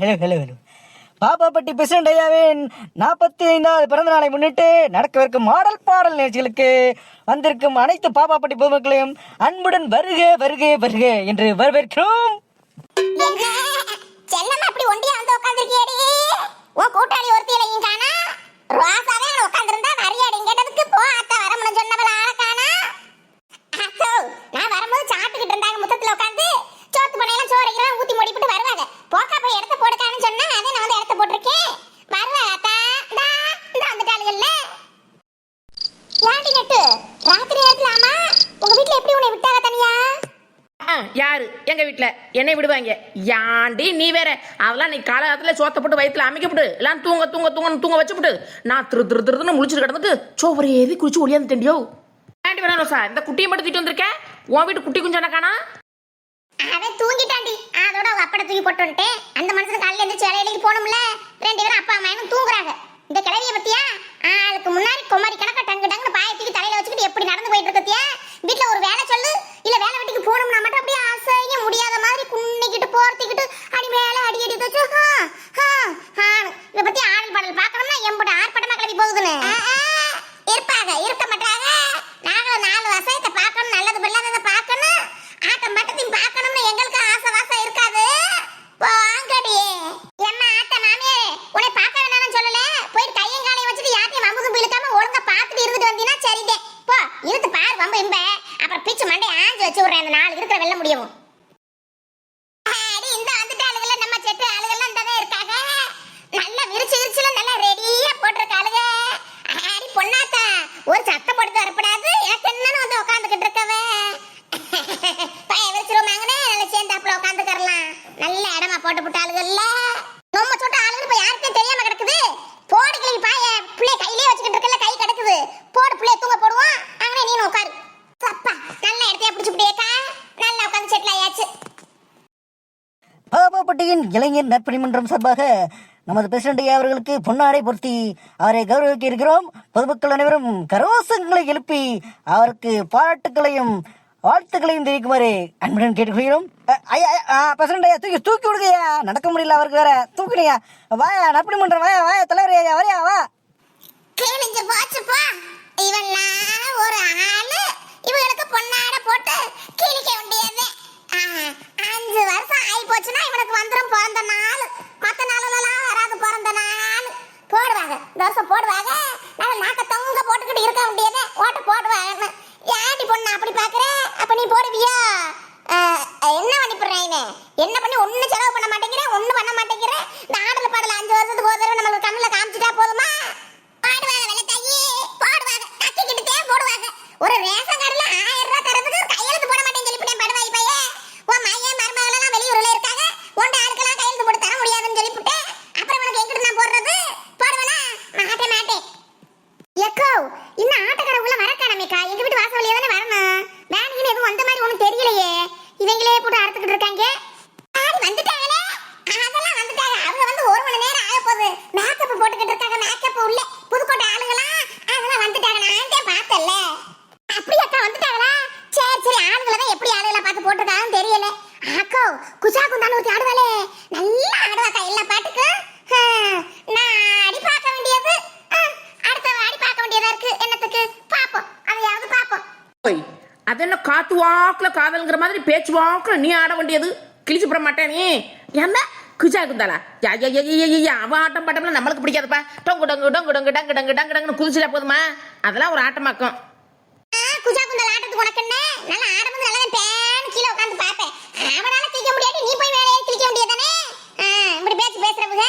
Hello hello hello. Pappapatti president ஐயாவின் நாற்பத்தி ஐந்தாவது பிறந்த நாளை முன்னிட்டு நடக்கவிருக்கும் மாடல் பாடல் நிகழ்ச்சிகளுக்கு வந்திருக்கும் அனைத்து பாப்பாப்பட்டி பொதுமக்களையும் அன்புடன் வருக வருக வருக என்று வரவேற்கிறோம். யாரு? எங்க வீட்டுல என்னை விடுவாங்க. யாண்டி நீ வேற. அதெல்லாம் நீ காலத்துல சோத்த போட்டு வயித்துல அமைக்கப்பட்டு எல்லாம் தூங்க தூங்க தூங்க தூங்க வச்சுப்பட்டு நான் திரு திரு திருன்னு முழிச்சிட்டு கிடந்துட்டு சோவரை ஏறி குளிச்சு ஒளியாந்து தெண்டியோ ஆண்டி வேணா ரோசா இந்த குட்டியை மட்டும் தூக்கிட்டு வந்திருக்கேன் உன் வீட்டு குட்டி குஞ்சன காணா அவன் தூங்கிட்டாண்டி. அதோட அவங்க அப்பட தூக்கி போட்டு வந்துட்டேன். அந்த மனுஷன் காலையில இருந்து வேலைக்கு போகணும்ல. ரெண்டு பேரும் அப்பா அம்மா தூங்குறாங்க. இந்த கிழவிய பத்தியா? ஆளுக்கு முன்னாடி குமாரி கணக்கா டங்கு டங்குன்னு பாயத்துக்கு தலையில வச்சுக்கிட்டு எப்படி நடந்து போயிட்டு இருக்கு இம்ப அப்புறம் பிச்சு மண்டை ஆஞ்சு வச்சு விடுறேன். அந்த நாலு இருக்கிற வெள்ள முடியவும் அடி இந்த வந்துட்டு ஆளுகள நம்ம செட்டு ஆளுகள்லாம் இந்த இருக்காங்க நல்ல விரிச்சு விரிச்சுல நல்லா ரெடியா போட்டிருக்க ஆளுக அடி பொண்ணாத்தா ஒரு சத்தம் போட்டு வரப்படாது எனக்கு என்னன்னு வந்து உட்காந்துக்கிட்டு இருக்கவே பைய விரிச்சிருவாங்கனே நல்ல சேர்ந்தாப்புல உட்காந்துக்கறலாம் நல்ல இடமா போட்டு விட்டாளுகள்ல நம்ம சொட்ட ஆளுங்க இப்ப யாருக்கும் தெரியாம கிடக்குது போடு கிளி பாய பிள்ளை கையிலே வச்சுக்கிட்டு இருக்கல கை கிடக்குது போடு பிள்ளை தூங்க போடுவோம் அங்கே நீனும் உட்காரு அப்பா நல்ல இடத்தைய பிடிச்சுக்கிட்டேக்கா நல்லா உட்காந்து செட்டில் ஆயாச்சு பாப்பாப்பட்டியின் இளைஞர் நற்பணி மன்றம் சார்பாக நமது பிரசிடண்ட் ஐயா அவர்களுக்கு பொன்னாடை பொருத்தி அவரை கௌரவிக்க இருக்கிறோம் பொதுமக்கள் அனைவரும் கரோசங்களை எழுப்பி அவருக்கு பாராட்டுகளையும் வாழ்த்துக்களையும் தெரிவிக்குமாறு அன்புடன் கேட்டுக்கொள்கிறோம். ஐயா ஆ, பிரசிடண்ட் ஐயா தூக்கி தூக்கி விடுங்கய்யா நடக்க முடியல அவருக்கு வேற. தூக்குனியா வாயா நற்பணி மன்றம் வாயா வாயா தலைவர் ஐயா வரையா வா. கிழிஞ்சு போச்சுப்பா இவன் ஒரு ஆளு. இவங்களுக்கு பொன்னாடை போட்டு கிழிக்க வேண்டியது. அஞ்சு வருஷம் ஆகி போச்சுன்னா இவனுக்கு வந்துடும் பிறந்த நாள். மற்ற நாளெல்லாம் வராது பிறந்த நாள். போடுவாங்க. இந்த வருஷம் போடுவாங்க. நல்ல நாக்க தொங்க போட்டுக்கிட்டு இருக்க முடியாது ஓட்டு போடுவாங்க ஏன்டி பொண்ணு அப்படி பார்க்குறேன் அப்போ நீ போடுவியா? என்ன பண்ணி போடுறேன் என்ன பண்ணி ஒன்றும் செலவு பண்ண மாட்டேங்கிறேன் ஒன்றும் பண்ண மாட்டேங்கிறேன் இந்த ஆடல பாடல அஞ்சு வருஷத்துக்கு ஒரு தடவை நம்மளுக்கு கண்ணுல காமிச்சிட்டா போதுமா பாடுவாங்க வெள்ளத்தாயி பாடுவாங்க கத்திக்கிட்டே போடுவாங்க ஒரு ரேஷன் கார்டுல ஆயிரம் ரூபாய் தரதுக்கு கையெழுத்து போட மாட்டேன்னு சொல்லிவிட்டேன் படுவாய் பைய உன் மையன் மருமகளெல்லாம் வெளியூர்ல இருக்காங்க உன் ஆளுக்கெல்லாம் கையெழுத்து போட்டு தர முடியாதுன்னு சொல்லிவிட்டேன் அப்புறம் உனக்கு எங்கிட்டு நான் போடுறது போடுவேனா மாட்டேன் மாட்டேன் எக்கோ இன்னும் ஆட்டக்கார உள்ள வர காணமேக்கா எங்க வீட்டு வாசல் வழியா தானே வரணும் வேணுக்குன்னு எதுவும் வந்த மாதிரி ஒண்ணும் தெரியலையே இவங்களே போட்டு அறுத்துக்கிட்டு இருக்காங்க ஆடி வந்துட்டாங்களே அதெல்லாம் வந்துட்டாங்க அவங்க வந்து ஒரு மணி நேரம் ஆக போகுது மேக்கப் போட்டுக்கிட்டு இருக்காங்க மேக்கப் உள்ள புதுக்கோட்டை ஆளுங்களா அதெல்லாம் வந்துட்டாங்க நான் தான் பார்த்தல அப்படி அக்கா வந்துட்டாங்களா சரி சரி ஆளுங்களை தான் எப்படி ஆளுகளை பார்த்து போட்டிருக்காங்கன்னு தெரியல அக்கோ குசா குந்தான்னு ஒருத்தி ஆடுவாளே நல்லா ஆடுவாக்கா எல்லா பாட்டுக்கும் ஹம், நான் ஆடி பார்க்க வேண்டியது ஹம், அடுத்த ஆடி பார்க்க வேண்டியதா இருக்கு என்னத்துக்கு பாப்போம் அதையாவது பாப்போம் ஓய் அது என்ன காத்து வாக்குல காதல்ங்கிற மாதிரி பேச்சு வாக்குல நீ ஆட வேண்டியது? கிழிச்சு போட மாட்டேன் நீ. ஏன்னா குஜா குந்தாளா? யா யா யா யா, யா, யா. அவன் ஆட்டம் பாட்டம்லாம் நம்மளுக்கு பிடிக்காதுப்பா. டொங்கு டொங்கு டொங்கு டொங்கு டங்கு டங்கு டங்கு டங்குன்னு குதிச்சுட்டா போதுமா? அதெல்லாம் ஒரு ஆட்டமாக்கும். குஜா குந்தல் ஆட்டத்துக்கு உனக்கு என்ன? நல்லா ஆடும்போது நல்லா பேன் கீழே உட்காந்து பார்ப்பேன். அவனால கிழிக்க முடியாது. நீ போய் மேலே கிழிக்க முடியாதானே இப்படி பேச்சு பேசுறவங்க.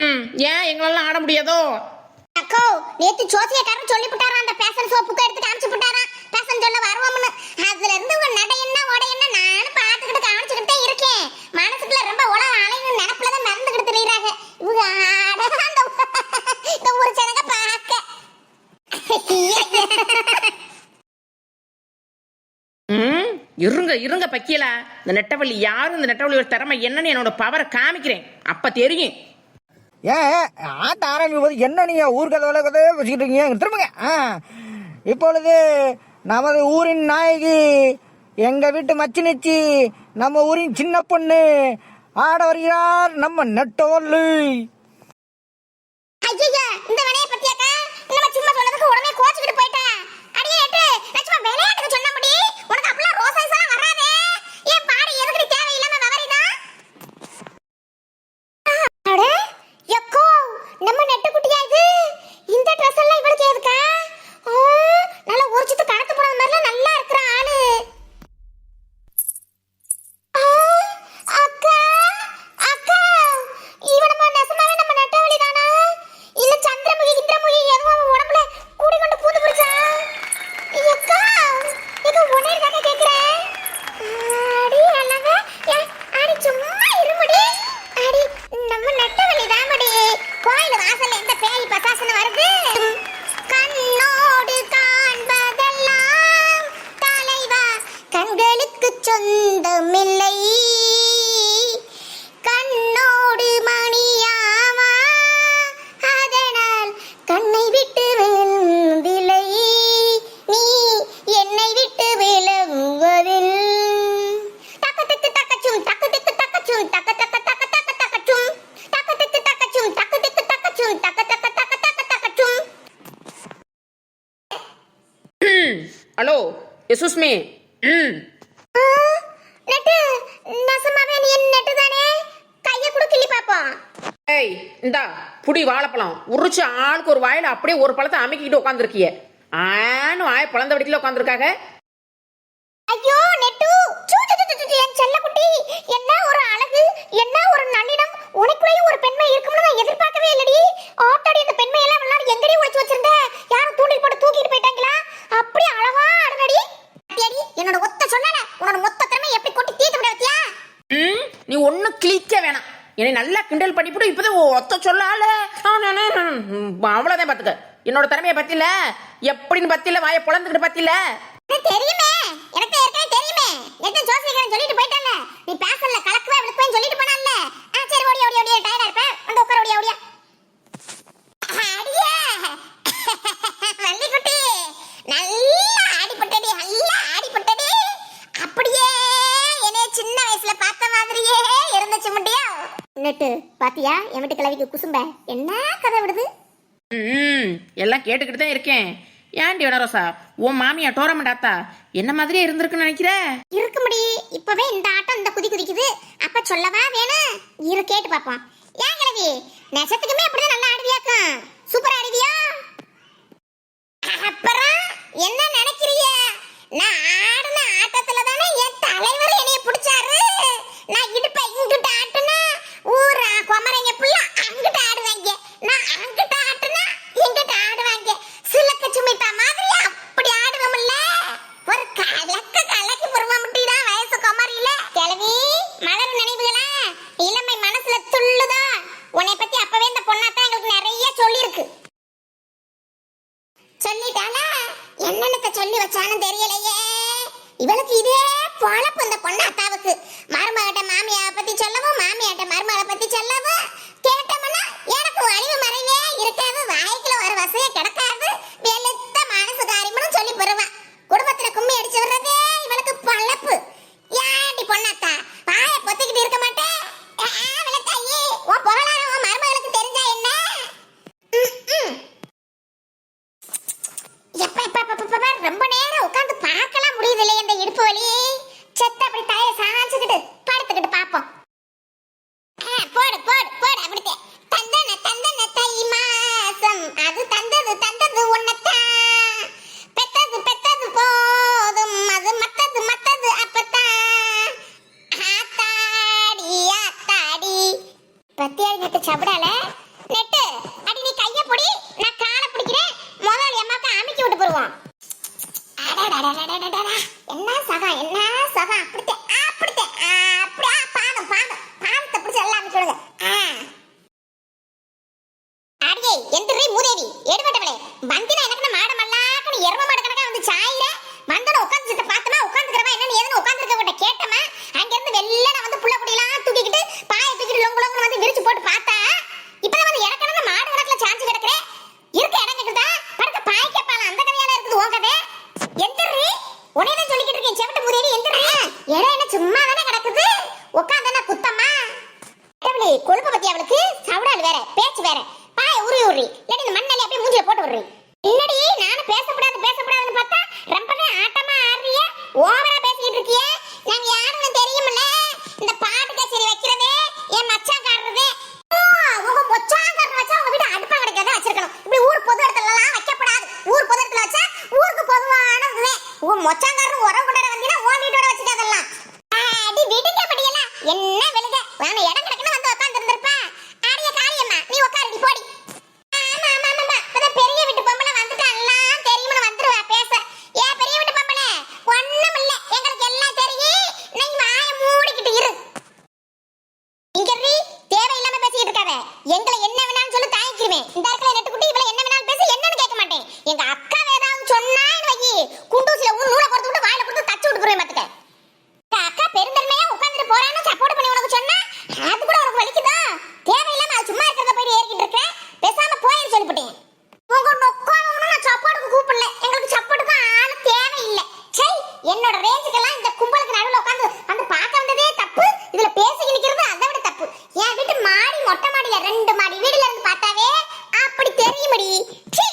ம் ஏன் எங்களெல்லாம் ஆட முடியாதோ? அக்கோ நேத்து ஜோசியக்காரன் சொல்லி விட்டாராம் அந்த பேஷன் சோப்புக்கு எடுத்து காமிச்சு விட்டாராம் பேஷன் சொல்ல வருவோம்னு. அதுல இருந்து உங்க நடை என்ன உடை என்ன நானும் பார்த்துக்கிட்டு காமிச்சுக்கிட்டே இருக்கேன். மனசுக்குள்ள ரொம்ப உலக அலையும் நினப்புல தான் மறந்துக்கிட்டு தெரியுறாங்க. இவங்க இந்த ஊர் ஜனங்க பார்க்க. இருங்க இருங்க பக்கியல. இந்த நெட்டவள்ளி யாரும் இந்த நெட்டவள்ளியோட திறமை என்னன்னு என்னோட பவரை காமிக்கிறேன். அப்ப தெரியும். ஏன் ஆட்ட ஆரம்பிக்கும் போது என்ன நீங்கள் ஊர் கதை வச்சுக்கிட்டு இருக்கீங்க? திரும்புங்க. ஆ இப்பொழுது நமது ஊரின் நாயகி எங்கள் வீட்டு மச்சினிச்சி நம்ம ஊரின் சின்ன பொண்ணு ஆட வருகிறார் நம்ம நெட்டவல்லி. ஹலோ எசுஸ் மீ. நெட்டு நசமாவே நீ நெட்டு தானே? கைய குடு கிள்ளி பாப்போம். ஏய் இந்தா புடி வாழைப்பழம். உரிச்சு ஆளுக்கு ஒரு வாயில அப்படியே ஒரு பழத்தை அமைக்கிட்டு உட்காந்துருக்கிய ஆனும் வாய பழந்த வடிக்கல உட்காந்துருக்காங்க ஐயோ நெட்டு. என் செல்லக்குட்டி. என்ன ஒரு அழகு? என்ன ஒரு நல்லிடம் உனக்குள்ளேயும் ஒரு பெண்மை இருக்கும்னு நான் எதிர்பார்க்கவே இல்லடி. ஆத்தாடி இந்த பெண்மை எல்லாம் விளையாடி எங்கடி ஒளிச்சு வச்சிருந்த? யாரும் தூண்டில் போட்டு தூக்கிட்டு போயிட்டாங்களா? அப்படி அழகா அடியடி என்னோட ஒத்த சொன்னல உன்னோட மொத்த திறமை எப்படி கொட்டி தீர்த்து விட வத்தியா? ம் நீ ஒன்றும் கிளிக்க வேணாம். என்னை நல்லா கிண்டல் பண்ணிவிட்டு இப்போதான் ஒத்த சொல்லால. அவ்வளோதான் பார்த்துக்க என்னோட திறமையை பத்தில எப்படின்னு பத்தில வாயை பொழந்துக்கிட்டு பத்தில தெரியுமே எனக்கு ஏற்கனவே தெரியுமே. ஜோசியக்காரன் சொல்லிட்டு போயிட்டான்ல நீ பேசல கலக்குவே விழுப்புவேன்னு சொல்லிட்டு போனான்ல. சரி ஓடி ஓடி ஓடி டயர்டா இருப்பேன் வந்து உட்கார ஓடியா ஓடியா. அடியே. வள்ளிக்குட்டி நல்லா ஆடிப்பட்டடி நல்லா ஆடிப்பட்டடி. அப்படியே என்னைய சின்ன வயசுல பார்த்த மாதிரியே இருந்துச்சு முட்டியா. நெட்டு பாத்தியா? எமிட்டு கிளவிக்கு குசும்ப. என்ன கதை விடுது? ம் எல்லாம் கேட்டுக்கிட்டு தான் இருக்கேன். ஏன்டி வனரோசா உன் மாமியா டோரமெண்ட் ஆத்தா என்ன மாதிரியே இருந்திருக்குன்னு நினைக்கிற? இருக்கு முடி. இப்பவே இந்த ஆட்டம் இந்த குதி குதிக்குது. அப்ப சொல்லவா வேணும் இரு கேட்டு பாப்போம். ஏன் கிழவி? நெசத்துக்குமே அப்படிதான் நல்லா ஆடுவியாக்கும் சூப்பர் ஆடுவியா? அப்புறம் என்ன நினைக்கிறிய? நான் ஆடின ஆட்டத்துல தானே என் தலைவர் என்னைய பிடிச்ச இவளுக்கு இதே பொழப்பு இந்த பொண்ணாத்தாவுக்கு. மருமகிட்ட மாமியாவை பத்தி சொல்லவும் மாமியாட்ட மருமகளை பத்தி சொல்லவும். கேட்டோம்னா எனக்கு அழிவு மறைவே இருக்காது வாய்க்குள்ள ஒரு வசைய கிடக்காது. வெளுத்த மனசுக்காரிமனும் சொல்லி பெறுவான் குடும்பத்துல கும்மி அடிச்சு விடுறதே இவளுக்கு பொழப்பு. ஏன்டி பொண்ணாத்தா வாய பொத்திக்கிட்டு இருக்க மாட்டேன் விளக்காயி உன் புகழாரம் உன் மருமகளுக்கு தெரிஞ்சா என்ன? எப்ப, எப்ப, ரொம்ப நேரம் செத்த அப்படி எங்களை என்ன வேணாலும் சொல்லி தாங்கிக்கிருவேன் இந்த இடத்துல நெட்டு குட்டி இவள என்ன வேணாலும் பேசி என்னன்னு கேட்க மாட்டேன். எங்க அக்கா ஏதாவது சொன்னா வை குண்டூசில உன் நூலை கொடுத்து விட்டு வாயில கொடுத்து தச்சு விட்டு போறேன் பாத்துக்க. அக்கா பெருந்தன்மையா உட்கார்ந்துட்டு போறான்னு சப்போர்ட் பண்ணி உனக்கு சொன்னா அது கூட உனக்கு வலிக்குதா? தேவையில்லாம அது சும்மா இருக்கிறத போய் ஏறிக்கிட்டு இருக்க. பேசாம போயிரு சொல்லிவிட்டேன் உங்க நொக்காவும் நான் சப்போர்ட்டுக்கு கூப்பிடல. எங்களுக்கு சப்போர்ட்டுக்கு ஆளு தேவையில்லை. சை என்னோட ரேஞ்சுக்கெல்லாம் இந்த கும்பலுக்கு நடுவுல உட்கார்ந்து வந்து பார்க்க வந்ததே தப்பு இதுல பேசி நிக்கிறது அதை விட தப்பு என் வீட்டு மாடி மொட்டை மாடியில ரெண்டு மாடி வீடுல இருந்து பார்த்தாவே அப்படி தெரியுமடி சீ,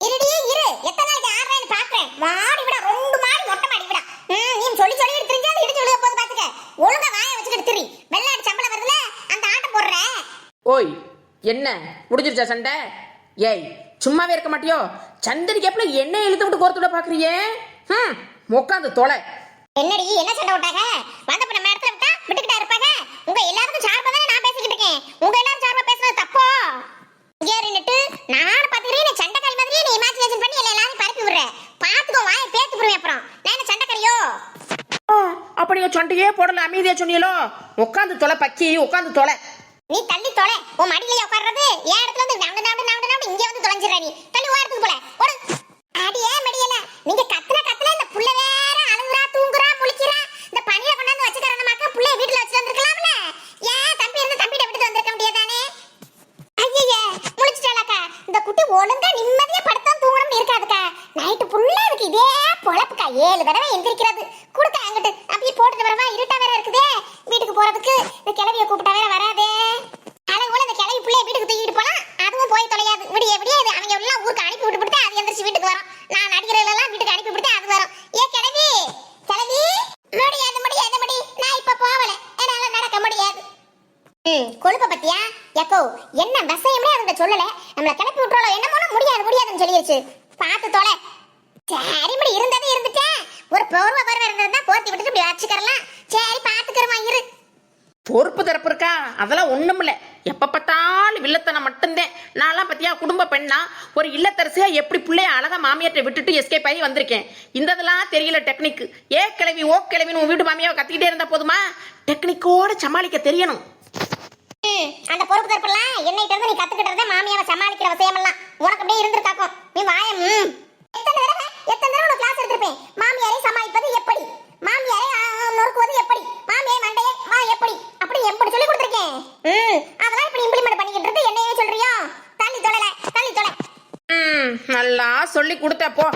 இருடி இரு எத்தனை நாளைக்கு ஆடுறேன்னு பாக்குறேன் மாடி விட ரெண்டு மாடி மொட்டை மாடி விட ம், நீ சொல்லி சொல்லி தெரிஞ்சா இடிச்சு விழுக போது பாத்துக்க ஒழுங்கா வாயை வச்சுக்கிட்டு திரி வெள்ளாடி சம்பளம் வருதுல அந்த ஆட்டம் போடுற ஓய் என்ன? முடிஞ்சிருச்சா சண்டை? ஏய் சும்மாவே இருக்க மாட்டியோ? சந்தடி கேப்ல என்ன இழுத்து விட்டு கோர்த்து விட பாக்குறியே? ம் உட்காந்து தொலை. என்னடி என்ன சண்டை விட்டாங்க வந்த பண்ண நேரத்துல விட்டா விட்டுக்கிட்டா இருப்பாங்க? உங்க எல்லாருக்கும் சார்பா தானே நான் பேசிக்கிட்டு இருக்கேன். உங்க எல்லாரும் சார்பா பேசுறது தப்போ? இங்கே நின்னுட்டு நானும் பாத்துக்கிறேன் நீ சண்டைக்காரி மாதிரியே நீ இமேஜினேஷன் பண்ணி எல்லா எல்லாரும் பரப்பி விடுற. பாத்துக்கோ வாயை பேத்து விடுவேன் அப்புறம். நான் என்ன சண்டைக்காரியோ? அப்ப நீங்க சண்டையே போடல அமைதியா சொன்னீங்களோ? உட்காந்து தொலை பக்கி உட்காந்து தொலை. நீ தள்ளி தொலை. உன் மடியில உட்கார்றது. என் இடத்துல வந்து நாடு நாடு நாடு நாடு இங்கே வந்து தொலைஞ்சிடற நீ தள்ளி ஓரத்துக்கு போல ஓடு அடியே மடியல நீங்க கத்துன கத்துல இந்த புள்ள வேற அழுகுறா தூங்குறா முழிக்கிறா இந்த பனியில கொண்டாந்து வச்சுக்கறனமாக்க புள்ளைய வீட்டுல வச்சு வந்திருக்கலாம்ல ஏன் தம்பி இருந்து தம்பிட்ட விட்டுட்டு வந்திருக்க முடியாதானே ஐயே முழிச்சிட்டாளாக்கா இந்த குட்டி ஒழுங்கா நிம்மதியா படுத்தா தூங்கணும்னு இருக்காதுக்கா நைட்டு ஃபுல்லா அதுக்கு இதே பொழப்புக்கா ஏழு தடவை எந்திரிக்கிறது கொடுக்க அங்கிட்டு அப்படியே போட்டுட்டு வரவா இருட்டா வேற இருக்குதே வீட்டுக்கு போறதுக்கு இந்த கிளவிய கூப்பிட்டா வேற வராதே அழகு போல இந்த கிளவி பிள்ளைய வீட்டுக்கு தூக்கிட்டு போனா அதுவும் போய் தொலையாது விடிய விடிய இது அவங்க எல்லாம் ஊருக்கு அனுப்பி விட்டு விட்டு அது எந்திரிச்சு வீட்டுக்கு வரும் நான் நடிகர்கள் எல்லாம் வீட்டுக்கு அனுப்பி விட்டு அது வரும் ஏ கிளவி கிளவி முடியாது முடியாது முடி நான் இப்ப போவல என்னால நடக்க முடியாது ம் கொழுப்ப பத்தியா எக்கோ என்ன விஷயமே அவங்க சொல்லல. நம்மள கிளப்பி விட்டுறோம் என்னமோ முடியாது முடியாதுன்னு சொல்லிருச்சு. பார்த்து தொலை. சரி இப்படி இருந்ததே இருந்துட்டேன். ஒரு போர்வை பருவ இருந்ததுதான் போர்த்தி விட்டுட்டு இப்படி வச்சுக்கறலாம். சரி பாத்துக்கிறமா இரு. பொறுப்பு தரப்பு இருக்கா? அதெல்லாம் ஒண்ணும் இல்ல எப்ப பார்த்தாலும் வில்லத்தனை மட்டும்தான். நான்லாம் பத்தியா குடும்ப பெண்ணா. ஒரு இல்லத்தரசியா எப்படி பிள்ளைய அழகா மாமியார்ட்ட விட்டுட்டு எஸ்கேப் ஆகி வந்திருக்கேன்? இந்த இதெல்லாம் தெரியல டெக்னிக் ஏ கிளவி ஓ கிளவின்னு உன் வீட்டு மாமியாவை கத்திக்கிட்டே இருந்தா போதுமா? டெக்னிக்கோட சமாளிக்க தெரியணும். அந்த பொறுப்பு தரப்பெல்லாம் என்னைட்ட இருந்து நீ கத்துக்கிட்டதே மாமியாவை சமாளிக்கிற விஷயமெல்லாம் உனக்கு அப்படியே இருந்திருக்காக்கும். நீ வாயம் எத்தனை தடவை எத்தனை தடவை உனக்கு கிளாஸ் எடுத்திருப்பேன்? மாமியாரை சமாளிப்பது எப்படி? மாமியாரை நொறுக்குவது எப்படி? மாமியாரை மண்டையை மா எப்படி? அப்படி எப்படி சொல்லி கொடுத்துருக்கேன். ம் அதெல்லாம் இப்படி இம்ப்ளிமெண்ட் பண்ணிக்கிட்டு இருந்து என்னையே சொல்றியோ? தள்ளி தொலைல தள்ளி தொலை. ம் நல்லா சொல்லி கொடுத்தப்போ